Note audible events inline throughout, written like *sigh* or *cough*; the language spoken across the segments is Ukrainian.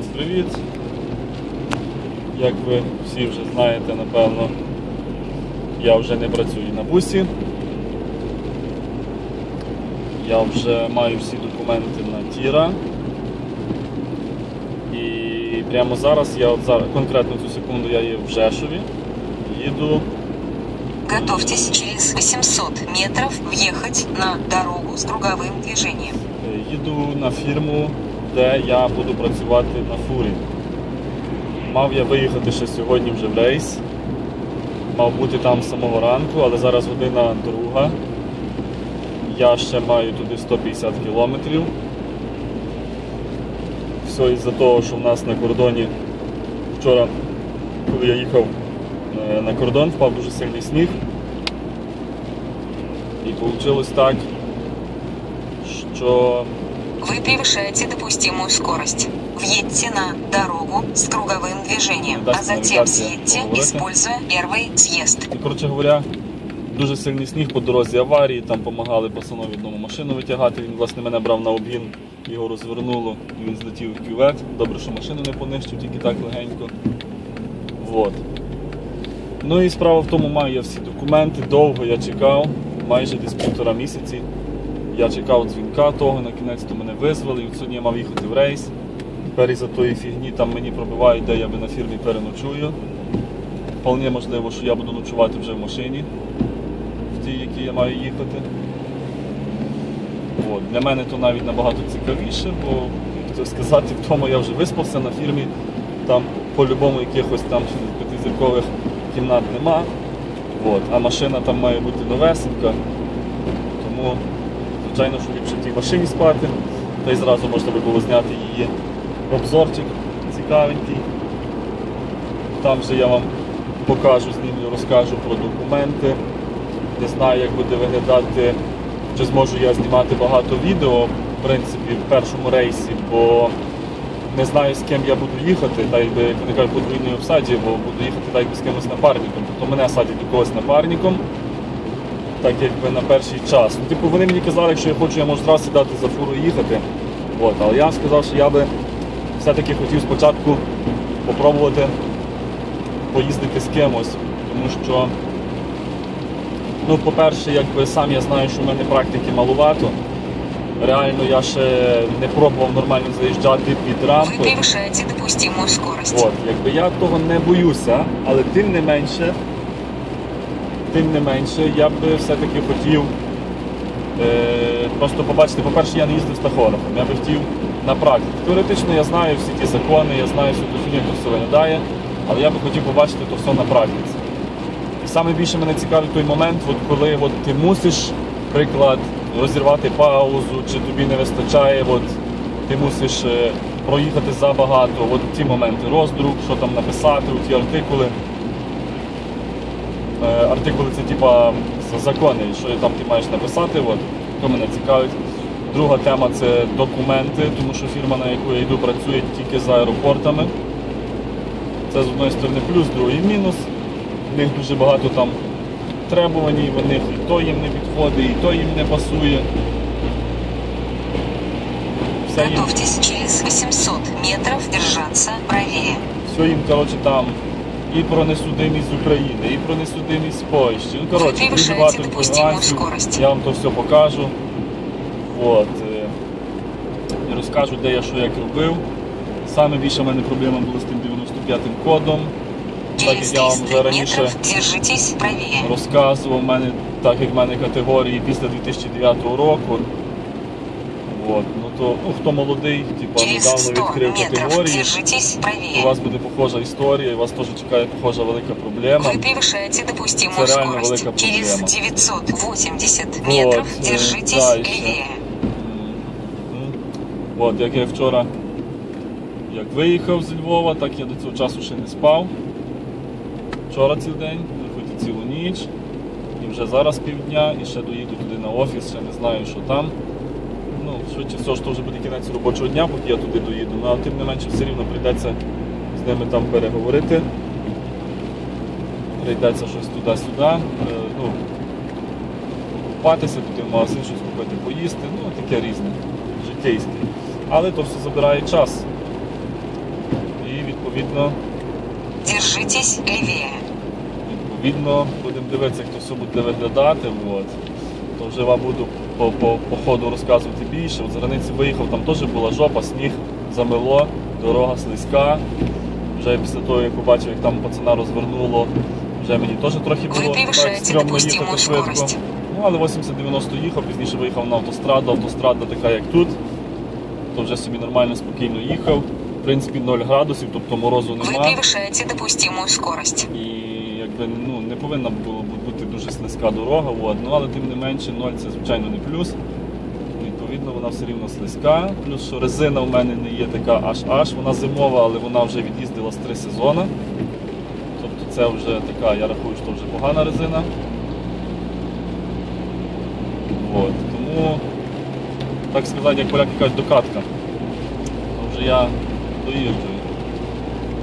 Всім привіт! Як ви всі вже знаєте, напевно, я вже не працюю на бусі. Я вже маю всі документи на Тіра. І прямо зараз, я от зараз, конкретно цю секунду я є в Жешові. Їду Готовьтесь через 800 метров въехать на дорогу с круговым движением. Е, Їду на фірму, де я буду працювати на фурі. Мав я виїхати ще сьогодні вже в рейс. Мав бути там з самого ранку, але зараз година друга. Я ще маю туди 150 кілометрів. Все із-за того, що в нас на кордоні вчора, коли я їхав е, на кордон, впав дуже сильний сніг. І вийшло так, що Вы превышаете допустимую скорость. Въедьте на дорогу с круговым движением, а затем съедьте, используя первый съезд. І, коротше говоря, дуже сильний сніг по дорозі аварії, там допомагали пацанові одному машину витягати. Він, власне, мене брав на обгін, його розвернуло, і він злетів в кювет. Добре, що машину не понищив, тільки так легенько. Вот. Ну і справа в тому, маю я всі документи, довго я чекав, майже десь півтора місяці. Я чекав дзвінка того, на кінець то мене визвали, і сьогодні я мав їхати в рейс. Тепер із-за тої фігні там мені пробивають, де я би на фірмі переночую. Вполне можливо, що я буду ночувати вже в машині, в тій, якій я маю їхати. От. Для мене то навіть набагато цікавіше, бо, як то сказати, вдома я вже виспався на фірмі, там по-любому якихось там п'ятизіркових кімнат нема. От. А машина там має бути новесенька. Тому, звичайно, що ліпше в тій машині спати, та й зразу можна би було зняти її обзорчик цікавенький. Там же я вам покажу, знімлю, розкажу про документи. Не знаю, як буде виглядати, чи зможу я знімати багато відео, в принципі, в першому рейсі, бо не знаю, з ким я буду їхати, та якби, як вони кажуть, подвійній обсаді, бо буду їхати так з кимось напарником. Тобто мене садять до когось напарником, так якби на перший час. Ну, типу, вони мені казали, якщо я хочу, я можу зразу сідати за фуру і їхати. От, але я сказав, що я би все-таки хотів спочатку попробувати поїздити з кимось, тому що, ну, по-перше, якби сам я знаю, що в мене практики малувато. Реально я ще не пробував нормально заїжджати під рампи. превышаете допустимую скорость. От, якби я того не боюся, але тим не менше, тим не менше, я би все-таки хотів е, просто побачити, по-перше, я не їздив з тахографом, я би хотів на практиці. Теоретично я знаю всі ті закони, я знаю всю ту фігню, як все виглядає, але я би хотів побачити то все на практиці. І саме більше мене цікавить той момент, от коли от ти мусиш, приклад, розірвати паузу, чи тобі не вистачає, от, ти мусиш е, проїхати забагато, от ці моменти, роздрук, що там написати, ті артикули. Е, Артикули це типа закони, що там ти маєш написати, от, то мене цікавить. Друга тема це документи, тому що фірма, на яку я йду, працює тільки з аеропортами. Це з одної сторони плюс, другий мінус. В них дуже багато там требувань, в них і то їм не підходить, і то їм не пасує. Все їм, через 800 метров держаться правее. все їм коротше, там і про несудимість України, і про несудимість Польщі. Ну, коротше, дуже багато інформації. Я вам то все покажу. От. е, І розкажу, де я що як робив. Саме більше в мене проблема була з тим 95-м кодом. Так як я вам вже раніше розказував, в мене, так як в мене категорії після 2009 року. От, ну то ну, хто молодий, типу, Через недавно 100 відкрив метров категорії, держитесь у правее. вас буде похожа історія, і вас теж чекає похожа велика проблема. Вы превышаете допустимую Это реально скорость. велика Через проблема. 980 Вот, метров э, держитесь дальше. левее. Мгм. От, як я вчора як виїхав з Львова, так я до цього часу ще не спав. Вчора цілий день, хоч і цілу ніч. І вже зараз півдня, і ще доїду туди на офіс, ще не знаю, що там. Швидше всього, що вже буде кінець робочого дня, поки я туди доїду. Ну, але тим не менше все рівно прийдеться з ними там переговорити. Прийдеться щось туди-сюди. Е, ну, купатися, піти в магазин, щось купити, поїсти, ну таке різне, життєйське. Але то все забирає час. І відповідно, Держитесь левее. відповідно будемо дивитися, як то все буде виглядати. От. То вже вам буду по, по, по ходу розказувати більше. От з границі виїхав, там теж була жопа, сніг замело, дорога слизька. Вже після того, як побачив, як там пацана розвернуло, вже мені теж трохи було так стрьомно їхати швидко. Ну, але 80-90 їхав, пізніше виїхав на автостраду, автострада така, як тут. То вже собі нормально, спокійно їхав. В принципі, 0 градусів, тобто морозу Вы нема. превышаете скорость. І якби ну, не повинна було б бути дуже слизька дорога, от. ну, але тим не менше 0 це звичайно не плюс. Відповідно, вона все рівно слизька. Плюс, що резина в мене не є така аж-аж, вона зимова, але вона вже від'їздила з три сезони. Тобто це вже така, я рахую, що вже погана резина. От. Тому, так сказати, як поляки кажуть, докатка. Вже я доїжджую.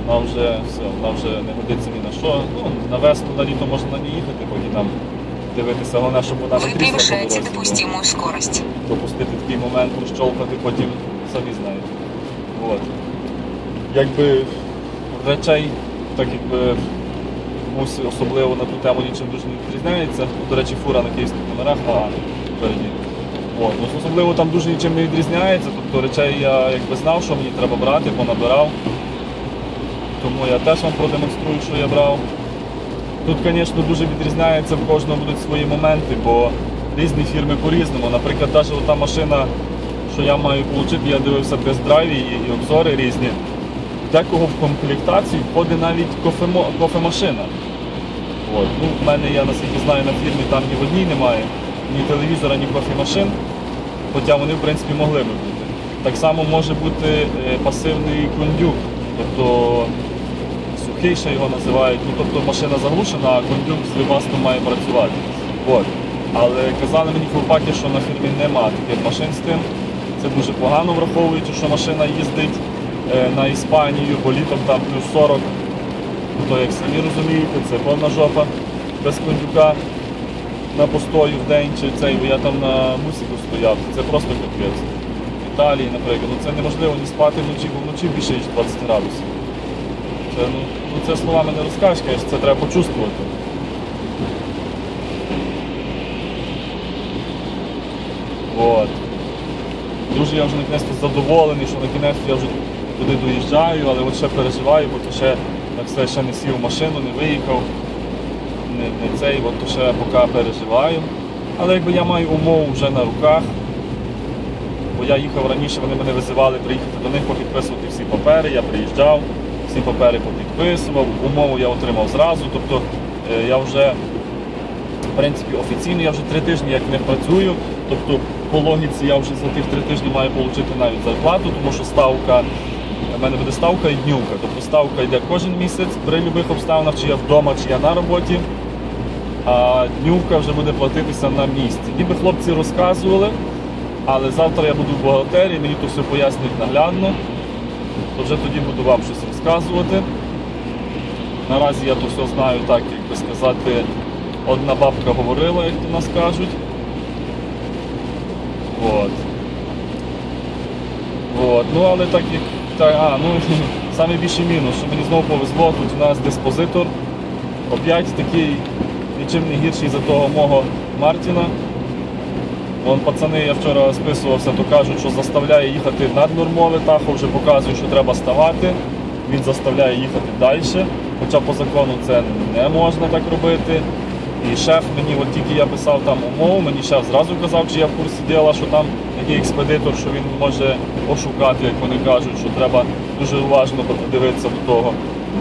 Вона вже все, вона вже не годиться ні на що. Ну, на весну, на літо можна на ній їхати, поки там дивитися, головне, щоб вона не трісла по дорозі, бо такий момент, розчолкати, потім самі знаєте. От. Якби речей, так якби комусь особливо на ту тему нічим дуже не відрізняється. До речі, фура на київських номерах, а впереді. От. Ну, особливо там дуже нічим не відрізняється, тобто речей я якби знав, що мені треба брати, понабирав. Тому я теж вам продемонструю, що я брав. Тут, звісно, дуже відрізняється, в кожного будуть свої моменти, бо різні фірми по-різному. Наприклад, навіть та машина, що я маю отримати, я дивився тест-драйві і, обзори різні. Декого в комплектацію входить навіть кофемо, кофемашина. От. Ну, в мене, я наскільки знаю, на фірмі там ні в одній немає, ні телевізора, ні кофемашин, хоча вони, в принципі, могли би бути. Так само може бути е, пасивний кондюк, тобто ще його називають. Ну, тобто машина заглушена, а кондюк з вибастом має працювати. От. Але казали мені хлопаки, що на фірмі нема таких машин з тим. Це дуже погано враховуючи, що машина їздить е, на Іспанію, бо літом там плюс 40. То як самі розумієте, це повна жопа без кондюка на постою в день чи цей, бо я там на мусику стояв. Це просто капець. В Італії, наприклад, ну це неможливо ні спати вночі, бо вночі більше ніж 20 градусів. Це, ну, ну, це словами не розкажеш, конечно, це треба почувствувати. От. Дуже я вже накінець задоволений, що накінець я вже туди доїжджаю, але от ще переживаю, бо то ще, так сказати, ще не сів в машину, не виїхав, не, не цей, от то ще поки переживаю. Але якби я маю умову вже на руках, бо я їхав раніше, вони мене визивали приїхати до них попідписувати всі папери, я приїжджав, всі папери попідписував, умову я отримав зразу, тобто е, я вже в принципі офіційно я вже три тижні як не працюю, тобто по логіці я вже за тих три тижні маю отримати навіть зарплату, тому що ставка, в мене буде ставка і днювка, тобто ставка йде кожен місяць при будь-яких обставинах, чи я вдома, чи я на роботі. А днювка вже буде платитися на місці. Ніби хлопці розказували, але завтра я буду в бухгалтерії, мені то все пояснюють наглядно, то вже тоді буду вам щось розказувати. Наразі я то все знаю так, як би сказати, одна бабка говорила, як до нас кажуть. От. От. Ну, але так як. Так, а, ну, *laughs* найбільший мінус, що мені знову повезло, тут у нас диспозитор. Опять такий нічим не гірший за того мого Мартіна. Вон пацани, я вчора списувався, то кажуть, що заставляє їхати наднормове тахо, вже показують, що треба ставати. Він заставляє їхати далі. Хоча по закону це не можна так робити. І шеф мені, от тільки я писав там умову, мені шеф зразу казав, чи я в курсі діла, що там такий експедитор, що він може ошукати, як вони кажуть, що треба дуже уважно подивитися до того.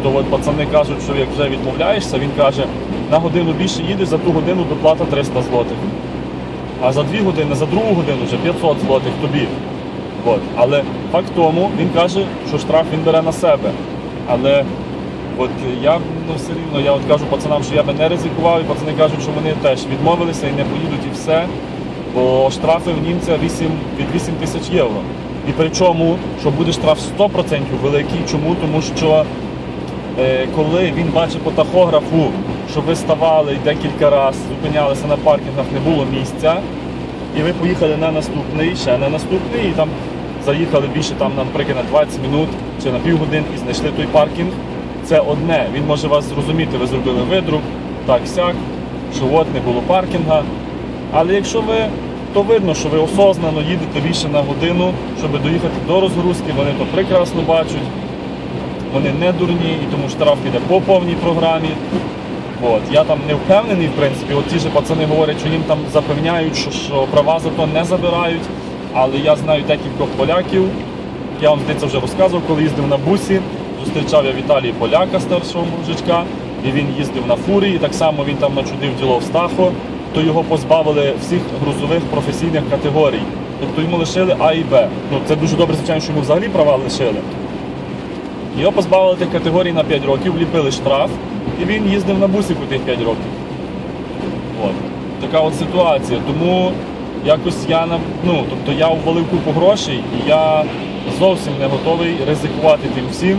То от пацани кажуть, що як вже відмовляєшся, він каже, на годину більше їдеш, за ту годину доплата 300 злотих. А за дві години, за другу годину вже 500 злотих тобі. От. Але факт тому, він каже, що штраф він бере на себе. Але от я ну, все рівно, я от кажу пацанам, що я би не ризикував, і пацани кажуть, що вони теж відмовилися і не поїдуть і все. Бо штрафи в німця 8, від 8 тисяч євро. І причому, що буде штраф 100% великий. Чому? Тому що е, коли він бачить по тахографу, що ви ставали декілька разів зупинялися на паркінгах, не було місця, і ви поїхали на наступний, ще на наступний, і там заїхали більше там, наприклад, на 20 минут чи на півгодини і знайшли той паркінг. Це одне. Він може вас зрозуміти, ви зробили видрук, так сяк, що от не було паркінга. Але якщо ви, то видно, що ви осознано їдете більше на годину, щоб доїхати до розгрузки, вони то прекрасно бачать, вони не дурні, і тому штраф піде по повній програмі. От. Я там не впевнений, в принципі, от ті ж пацани говорять, що їм там запевняють, що, що права за то не забирають. Але я знаю декількох поляків. Я вам здається вже розказував, коли їздив на бусі. Зустрічав я в поляка старшого мужичка, і він їздив на фурі, і так само він там начудив діло в Стахо, то його позбавили всіх грузових професійних категорій. Тобто йому лишили А і Б. Ну це дуже добре, звичайно, що йому взагалі права лишили. Його позбавили тих категорій на 5 років, вліпили штраф, і він їздив на бусику тих 5 років. От. Така от ситуація. Тому якось я на- ну, тобто я ввалив купу грошей і я зовсім не готовий ризикувати тим всім.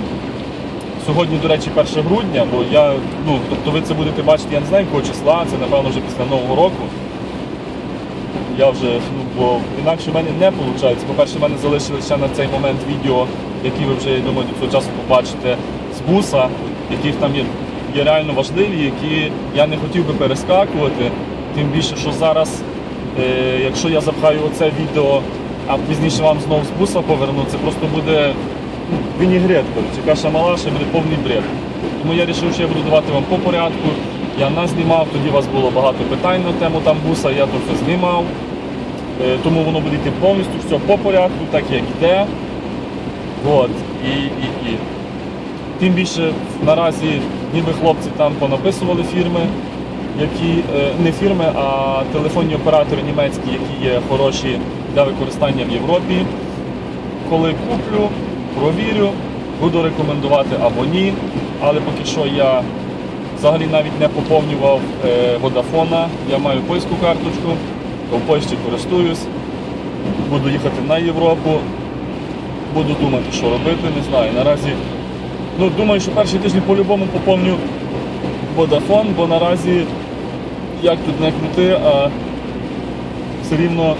Сьогодні, до речі, 1 грудня, бо я, ну, тобто ви це будете бачити, я не знаю якого числа, це напевно вже після Нового року. Я вже, ну, бо інакше в мене не виходить. По-перше, в мене залишилися на цей момент відео, які ви вже, я думаю, до цього часу побачите з буса, яких там є, є реально важливі, які я не хотів би перескакувати. Тим більше, що зараз, якщо я запхаю оце відео, а пізніше вам знову з буса поверну, це просто буде ну, вінігрет, коротше, каша малаша, буде повний бред. Тому я вирішив, що я буду давати вам по порядку. Я назнімав, тоді у вас було багато питань на тему там буса, я все знімав. Е, Тому воно буде йти повністю все по порядку, так як йде. От. І, і, і. Тим більше наразі ніби хлопці там понаписували фірми, які е, не фірми, а телефонні оператори німецькі, які є хороші для використання в Європі. Коли куплю, провірю, буду рекомендувати або ні. Але поки що я взагалі навіть не поповнював е, Водафона. Я маю польську карточку, в Польщі користуюсь, буду їхати на Європу, буду думати, що робити, не знаю. Наразі ну, думаю, що перший тиждень по-любому поповню Vodafone, бо наразі як тут не крути, а все рівно,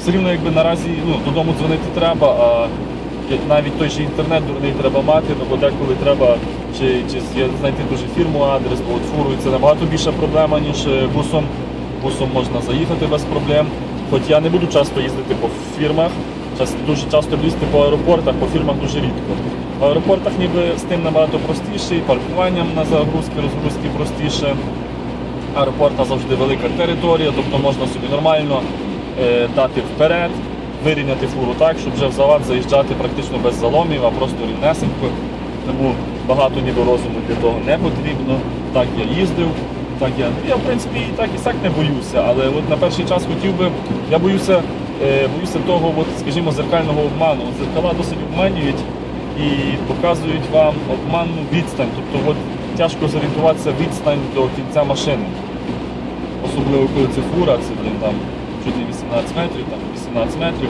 все рівно якби наразі ну, додому дзвонити треба, а навіть той же інтернет дурний треба мати, ну, бо деколи треба чи, чи знайти дуже фірму адрес, бо от фурою це набагато більша проблема, ніж е, бусом. Бусом можна заїхати без проблем. Хоч я не буду часто їздити по фірмах, дуже часто лізти по аеропортах, по фірмах дуже рідко. В аеропортах ніби з тим набагато простіше, і паркуванням на загрузки, розгрузки простіше. Аеропорта завжди велика територія, тобто можна собі нормально е, дати вперед, вирівняти фуру так, щоб вже в завод заїжджати практично без заломів, а просто рівнесенько. Тому багато ніби розуму для того не потрібно. Так я їздив, так я. Я в принципі і так і сяк не боюся, але от на перший час хотів би, я боюся, е, боюся того, от, скажімо, зеркального обману. От Зеркала досить обманюють і показують вам обманну відстань. Тобто от, тяжко зорієнтуватися відстань до кінця машини. Особливо коли це фура, це блін, там чуть не 18 метрів, там 18 метрів.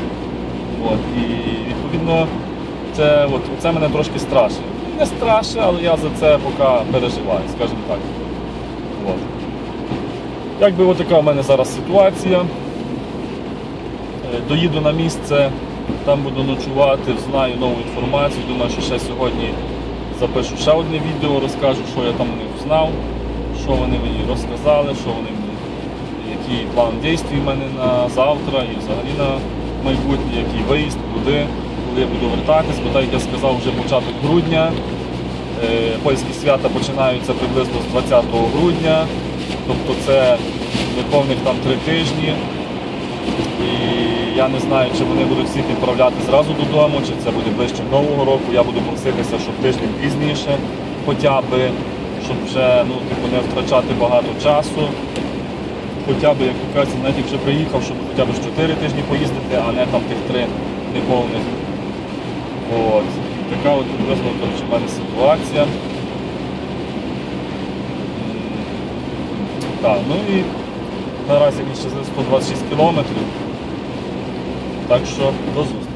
От, і відповідно це, от, це мене трошки страшить. Не страшить, але я за це поки переживаю, скажімо так. От. Якби от така в мене зараз ситуація. Е, Доїду на місце, там буду ночувати, знаю нову інформацію. Думаю, що ще сьогодні запишу ще одне відео, розкажу, що я там у них знав, що вони мені розказали, що вони мені, який план дій в мене на завтра і взагалі на майбутнє, який виїзд, куди, коли я буду вертатись, бо так як я сказав, вже початок грудня. Е, Польські свята починаються приблизно з 20 грудня, тобто це неповних там три тижні. І я не знаю, чи вони будуть всіх відправляти зразу додому, чи це буде ближче Нового року. Я буду проситися, щоб тиждень пізніше, хоча б, щоб вже ну, типу, не втрачати багато часу. Хоча б, як кажуть, навіть якщо приїхав, щоб хоча б 4 тижні поїздити, а не там тих три неповних. От. Така от приблизно в мене ситуація. Так, ну і наразі мені ще 126 кілометрів. Так що до зустрічі.